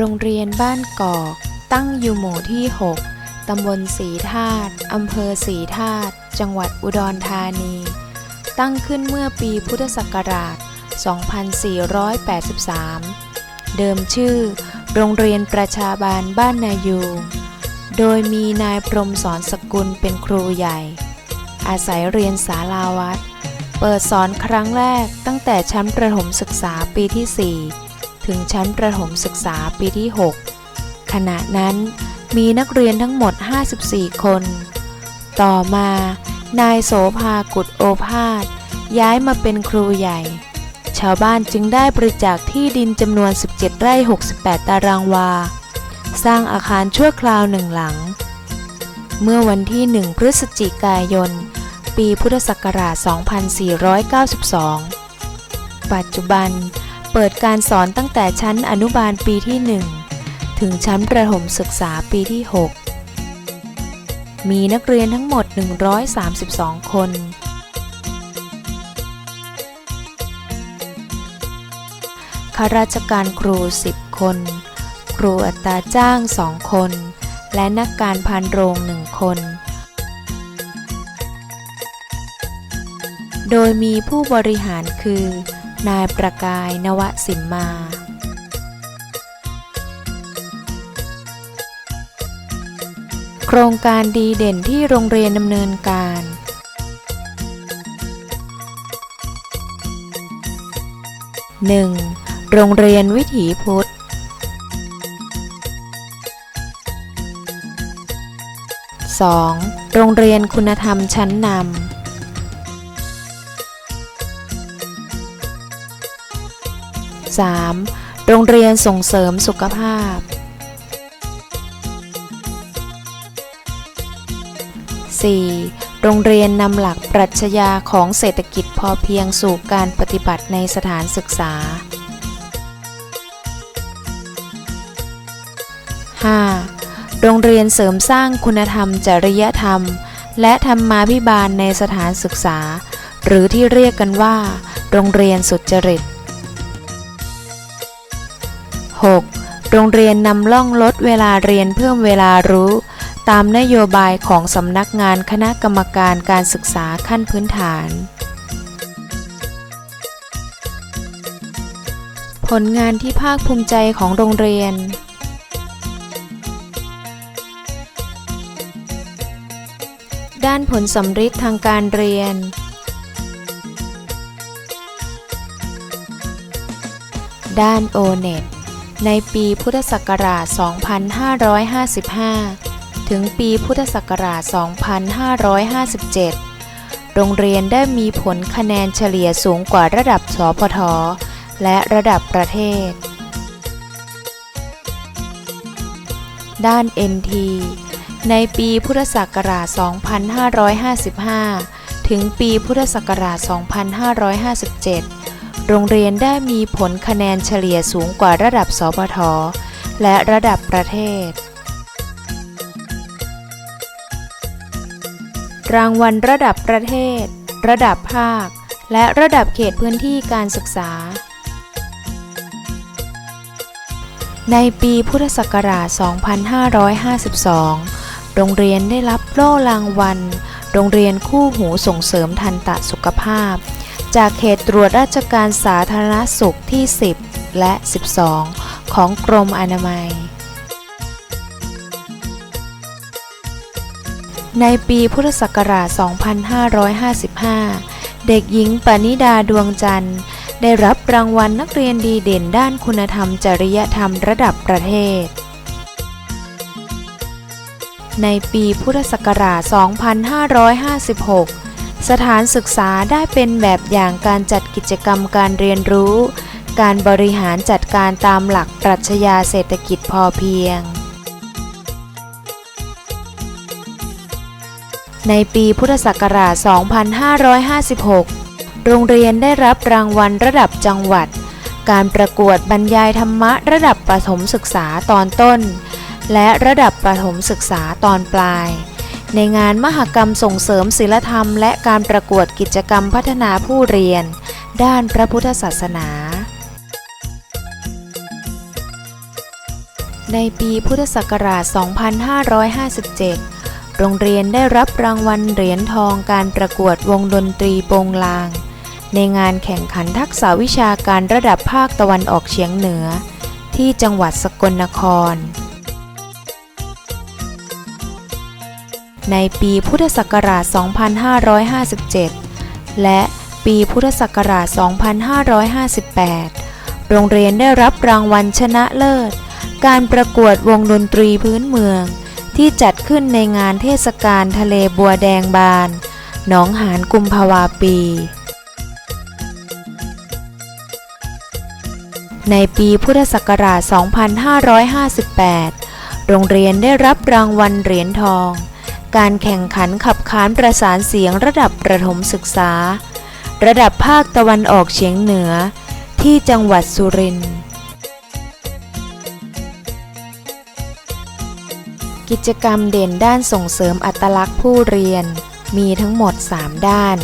โรงเรียนบ้านกอก ตั้งอยู่หมู่ที่ 6 ตำบลสีธาตุอำเภอสีธาตุจังหวัดอุดรธานี ตั้งขึ้นเมื่อปีพุทธศักราช 2483 เดิมชื่อ โรงเรียนประชาบาลบ้านนายูงโดยมีนายพรมสอนสกุลเป็นครูใหญ่ อาศัยเรียนสาราวัด เปิดสอนครั้งแรกตั้งแต่ชั้นประถมศึกษาปีที่ 4 ถึงชั้นประถมศึกษาปีที่ 6 ขณะนั้นมีนักเรียนทั้งหมด 54 คน ต่อมา นายโสภากุฎโอภาสย้ายมาเป็นครูใหญ่ ชาวบ้านจึงได้บริจาคที่ดินจำนวน 17 ไร่ 68 ตารางวา สร้างอาคารชั่วคราวหนึ่งหลัง เมื่อวันที่ 1 พฤศจิกายน ปีพุทธศักราช 2492 ปัจจุบัน เปิดการสอนตั้งแต่ชั้นอนุบาลปีที่ 1 ถึงชั้นประถมศึกษาปีที่ 6 มีนักเรียนทั้งหมด 132 คน ข้าราชการครู 10 คน ครูอัตราจ้าง 2 คน และนักการพานโรง 1 คน โดยมีผู้บริหารคือ นายประกายนวสิมมาโครงการดีเด่นที่โรงเรียนดำเนินการ 1. โรงเรียนวิถีพุทธ 2. โรงเรียนคุณธรรมชั้นนำ 3. โรงเรียนส่งเสริมสุขภาพ 4. โรงเรียนนำหลักปรัชญาของเศรษฐกิจพอเพียงสู่การปฏิบัติในสถานศึกษา 5. โรงเรียนเสริมสร้างคุณธรรมจริยธรรม และธรรมาภิบาลในสถานศึกษา หรือที่เรียกกันว่า โรงเรียนสุจริต 6. โรงเรียนนำล่องลดเวลาเรียนเพิ่มเวลารู้ ตามนโยบายของสำนักงานคณะกรรมการการศึกษาขั้นพื้นฐาน ผลงานที่ภาคภูมิใจของโรงเรียนด้านผลสำฤทธิ์ทางการเรียน ด้านโอเน็ต ในปีพุทธศักราช 2555 ถึงปีพุทธศักราช 2557 โรงเรียนได้มีผลคะแนนเฉลี่ยสูงกว่าระดับสพท และระดับประเทศ ด้าน NT ในปีพุทธศักราช 2555 ถึงปีพุทธศักราช 2557 โรงเรียนได้มีผลคะแนนเฉลี่ยสูงกว่าระดับสพทและระดับประเทศ รางวัลระดับประเทศ ระดับภาค และระดับเขตพื้นที่การศึกษา ในปีพุทธศักราช 2552 โรงเรียนได้รับโล่รางวัล โรงเรียนคู่หูส่งเสริมทันตสุขภาพ จากเขตตรวจราชการสาธารณสุขที่ 10 และ 12 ของกรมอนามัย ในปีพุทธศักราช 2555 เด็กหญิงปณิดาดวงจันทร์ ได้รับรางวัลนักเรียนดีเด่นด้านคุณธรรมจริยธรรมระดับประเทศในปีพุทธศักราช 2556 สถานศึกษาได้เป็นแบบอย่างการจัดกิจกรรมการเรียนรู้ การบริหารจัดการตามหลักปรัชญาเศรษฐกิจพอเพียง ในปีพุทธศักราช 2556 โรงเรียนได้รับรางวัลระดับจังหวัด การประกวดบรรยายธรรมะระดับประถมศึกษาตอนต้น และระดับประถมศึกษาตอนปลาย ในงานมหกรรมส่งเสริมศิลธรรม และการประกวดกิจกรรมพัฒนาผู้เรียน ด้านพระพุทธศาสนา ในปีพุทธศักราช 2557 โรงเรียนได้รับรางวัลเหรียญทองการประกวดวงดนตรีโปงลาง ในงานแข่งขันทักษะวิชาการระดับภาคตะวันออกเฉียงเหนือ ที่จังหวัดสกลนคร ในปีพุทธศักราช 2557 และปีพุทธศักราช 2558 โรงเรียนได้รับรางวัลชนะเลิศ การประกวดวงดนตรีพื้นเมือง ที่จัดขึ้นในงานเทศกาลทะเลบัวแดงบานหนองหานกุมภาวาปี ในปีพุทธศักราช 2558 โรงเรียนได้รับรางวัลเหรียญทอง การแข่งขันขับขานประสานเสียงระดับประถมศึกษา ระดับภาคตะวันออกเฉียงเหนือ ที่จังหวัดสุรินทร์กิจกรรมเด่นด้านส่งเสริมอัตลักษณ์ผู้เรียน มีทั้งหมด 3 ด้าน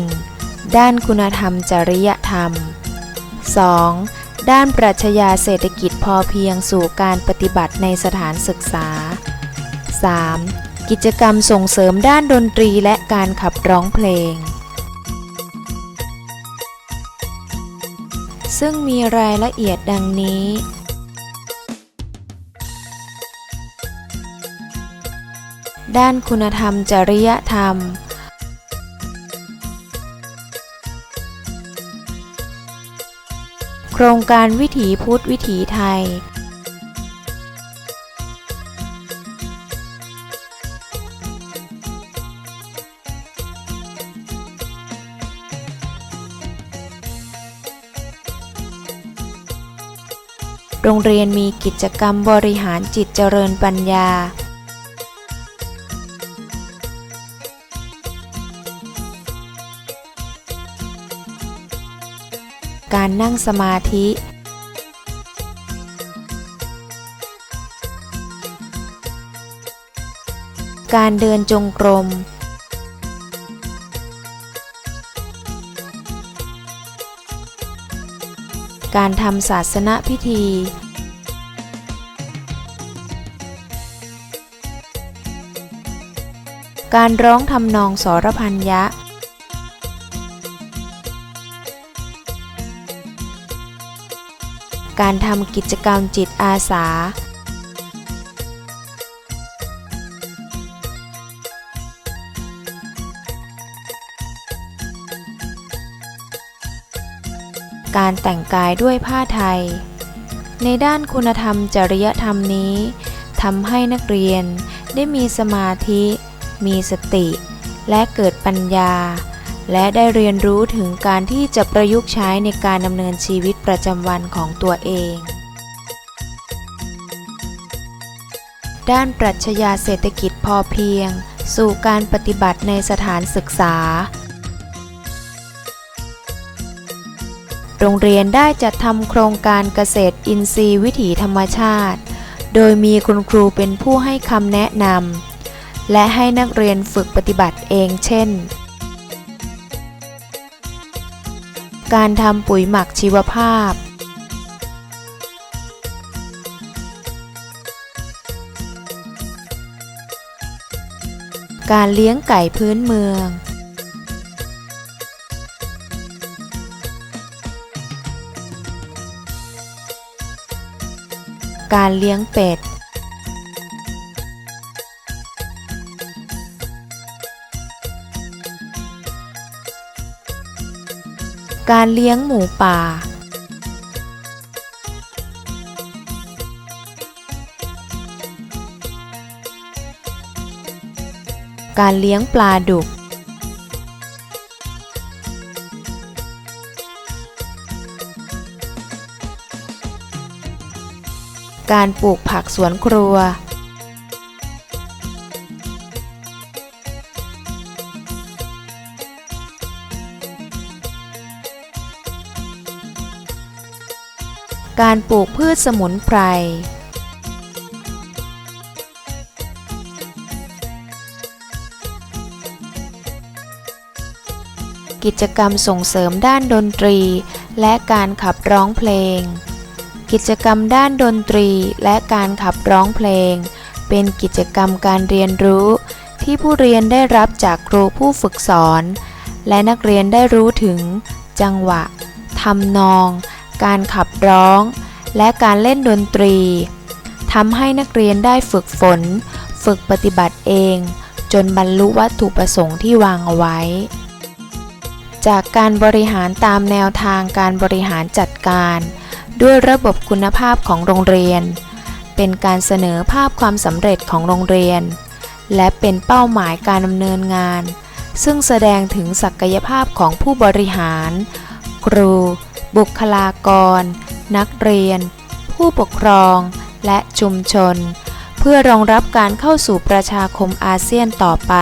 1. ด้านคุณธรรมจริยธรรม 2. ด้านปรัชญาเศรษฐกิจพอเพียงสู่การปฏิบัติในสถานศึกษา 3. กิจกรรมส่งเสริมด้านดนตรีและการขับร้องเพลง ซึ่งมีรายละเอียดดังนี้ ด้านคุณธรรมจริยธรรม โครงการวิถีพุทธวิถีไทย โรงเรียนมีกิจกรรมบริหารจิตเจริญปัญญา การนั่งสมาธิ การเดินจงกรม การทำศาสนพิธี การร้องทำนองสรพันยะ การทำกิจกรรมจิตอาสา การแต่งกายด้วยผ้าไทย ในด้านคุณธรรมจริยธรรมนี้ทำให้นักเรียนได้มีสมาธิ มีสติ และเกิดปัญญา และได้เรียนรู้ถึงการที่จะประยุกต์ใช้ในการดำเนินชีวิตประจำวันของตัวเอง ด้านปรัชญาเศรษฐกิจพอเพียง สู่การปฏิบัติในสถานศึกษา โรงเรียนได้จัดทำโครงการเกษตรอินทรีย์วิถีธรรมชาติ โดยมีคุณครูเป็นผู้ให้คำแนะนำและให้นักเรียนฝึกปฏิบัติเองเช่น การทำปุ๋ยหมักชีวภาพ การเลี้ยงไก่พื้นเมือง การเลี้ยงเป็ด การเลี้ยงหมูป่า การเลี้ยงปลาดุก การปลูกผักสวนครัว การปลูกพืชสมุนไพรกิจกรรมส่งเสริมด้านดนตรี และการขับร้องเพลง กิจกรรมด้านดนตรีและการขับร้องเพลง เป็นกิจกรรมการเรียนรู้ ที่ผู้เรียนได้รับจากครูผู้ฝึกสอน และนักเรียนได้รู้ถึง จังหวะทำนอง การขับร้อง และการเล่นดนตรีทำให้นักเรียนได้ฝึกฝน ฝึกปฏิบัติเอง จนบรรลุวัตถุประสงค์ที่วางเอาไว้ จากการบริหารตามแนวทางการบริหารจัดการ ด้วยระบบคุณภาพของโรงเรียน เป็นการเสนอภาพความสำเร็จของโรงเรียน และเป็นเป้าหมายการดำเนินงาน ซึ่งแสดงถึงศักยภาพของผู้บริหาร ครู บุคลากร นักเรียน ผู้ปกครอง และชุมชน เพื่อรองรับการเข้าสู่ประชาคมอาเซียนต่อไป